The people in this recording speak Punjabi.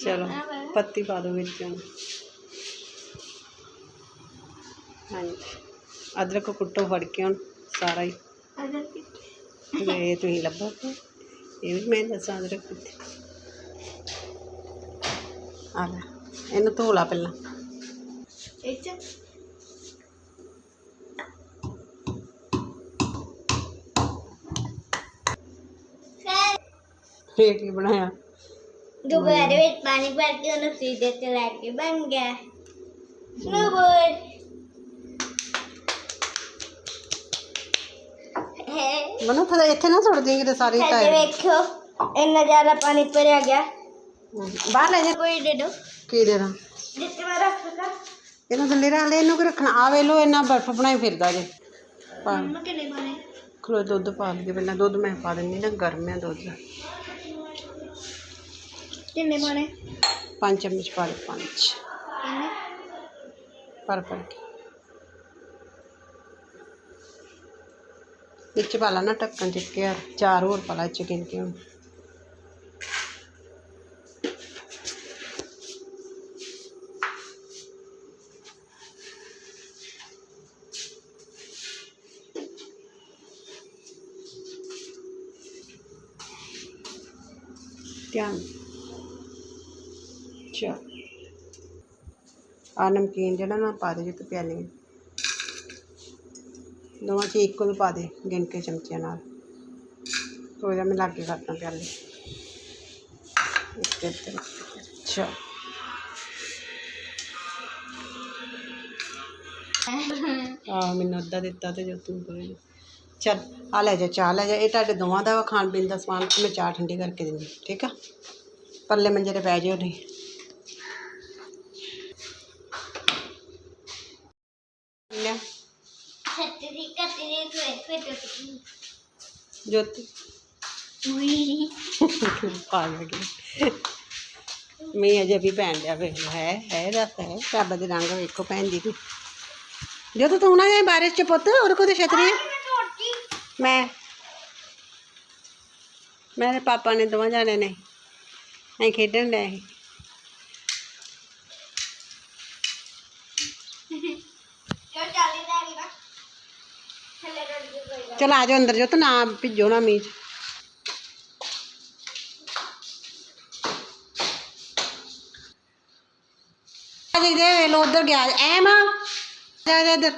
ਚਲੋ ਪੱਤੀ ਪਾ ਦਿਓ ਵਿੱਚ ਹਾਂਜੀ। ਅਦਰਕ ਕੁੱਟੋ ਫੜ ਕੇ ਹੁਣ ਸਾਰਾ ਹੀ। ਇਹ ਤੁਸੀਂ ਲੱਭੋ ਇਹ ਵੀ ਮੈਂ ਦੱਸਾਂ ਅਦਰਕ ਕਿੱਥੇ ਆ ਲੈ ਇਹਨੂੰ ਧੋ ਲਾ ਪਹਿਲਾਂ। ਫੇਰ ਕੀ ਬਣਾਇਆ? ਦੁਬਾਰੇ ਵਿੱਚ ਪਾਣੀ ਭਰ ਕੇ ਉਹਨੂੰ ਸੀਧੇ ਤੇ ਲੈ ਕੇ ਬਣ ਗਿਆ। ਸਨੋਬੋਰਡ ਹੈ ਮਨੋ ਥੋੜਾ ਇੱਥੇ ਨਾ ਸੁੱਟ ਦੇਂਗੇ ਤੇ ਸਾਰੀ ਥੱਲੇ ਟਾਇਰ ਵੇਖੋ ਇੰਨਾ ਜ਼ਿਆਦਾ ਪਾਣੀ ਭਰਿਆ ਗਿਆ। ਬਾਹਰ ਲੈ ਜਾ। ਕੋਈ ਦੇ ਦੋ। ਕੀ ਦੇਣਾ ਜਿੱਥੇ ਮੈਂ ਰੱਖ ਸਕਾਂ ਇਹਨੂੰ ਥੱਲੇ ਰੱਖ ਲੈ ਇਹਨੂੰ ਕਿ ਰੱਖਣਾ? ਆ ਵੇ ਲੋ ਇੰਨਾ ਬਰਫ ਬਣਾਈ ਫਿਰਦਾ ਜੇ। ਪਾ। ਮੰਮਾ ਕਿੰਨੇ ਪਾਣੇ ਖਲੋ ਦੁੱਧ ਪਾ ਲਈਏ ਪਹਿਲਾਂ। ਦੁੱਧ ਮੈਂ ਪਾ ਦਿੰਦੀ ਨਾ ਗਰਮ ਹੈ ਦੁੱਧ। ਕਿੰਨੇ ਪਾਣੇ ਪੰਜ ਚਮਚ ਪਾ ਲਏ ਪੰਜ ਕਿੰਨੇ ਪਰ ਪਰ ਕੇ ਵਿੱਚ ਪਾ ਲਾ ਨਾ ਢੱਕਣ ਚਿੱਕਿਆ ਚਾਰ ਹੋਰ ਪਾ ਲਾ ਚਿਕਨ ਅੱਛਾ ਹੁਣ ਆ ਨਮਕੀਨ ਜਿਹੜਾ ਨਾ ਪਾ ਦੇ ਜਿੱਤ ਪਿਆਲੇ। ਦੋਵਾਂ ਚ ਇੱਕੋ ਹੀ ਪਾ ਦੇ ਗਿਣ ਕੇ ਚਮਚਿਆਂ ਨਾਲ। ਥੋੜਾ ਜਿਹਾ ਮੈਂ ਲਾਗੇ ਕਰਦਾ ਪਿਆਲੇ। ਇੱਕ ਇੱਧਰ ਅੱਛਾ। ਆ ਮੈਨੂੰ ਅੱਧਾ ਦਿੱਤਾ ਤੇ ਜੋ ਤੂੰ ਕਰੇ ਚੱਲ ਆ ਲੈ ਜਾ, ਚਾਹ ਲੈ ਜਾ। ਇਹ ਤੁਹਾਡੇ ਦੋਵਾਂ ਦਾ ਵਾ ਖਾਣ ਪੀਣ ਦਾ ਸਮਾਨ, ਮੈਂ ਚਾਹ ਠੰਡੀ ਕਰਕੇ ਦਿੰਦੀ। ਠੀਕ ਆ? ਪੱਲੇ ਮੰਜੇ ਤੇ ਪੈ ਜਿਓ ਨਹੀਂ ਲੈ ਜੋਤੀ ਮੈਂ ਅਜੇ ਵੀ ਭੈਣ ਦਿਆ ਵੇਖ ਲਓ, ਹੈ ਹੈ ਰਸ ਹੈ। ਰੱਬ ਦੇ ਰੰਗ ਵੇਖੋ ਭੈਣ ਜੀ ਦੀ ਜਦੋਂ ਤੂੰ ਨਾ ਗਏ ਬਾਰਿਸ਼ ਚ ਪੁੱਤ ਕੋਲ ਤੇ ਛਤਰੀ ਹੈ ਮੈਂ ਮੇਰੇ ਪਾਪਾ ਨੇ ਦੋਵਾਂ ਜਾਣੇ ਨੇ ਅਸੀਂ ਖੇਡਣ ਡਏ ਸੀ ਕਿਉਂ ਚਾਲੀ ਦਾ ਨਹੀਂ ਨਾ ਥੱਲੇ ਰੋੜ ਕੇ ਕੋਈ ਗੱਲ ਚਲ ਆ ਜਾਓ ਅੰਦਰ ਜੋ ਤੇ ਨਾ ਭਿੱਜੋ ਨਾ ਮੀਂਹ 'ਚ। ਜੀ ਦੇ ਵੇ ਲੋ ਉਧਰ ਗਿਆ, ਐ ਮਾਂ ਜਾ ਜਾ, ਇੱਧਰ।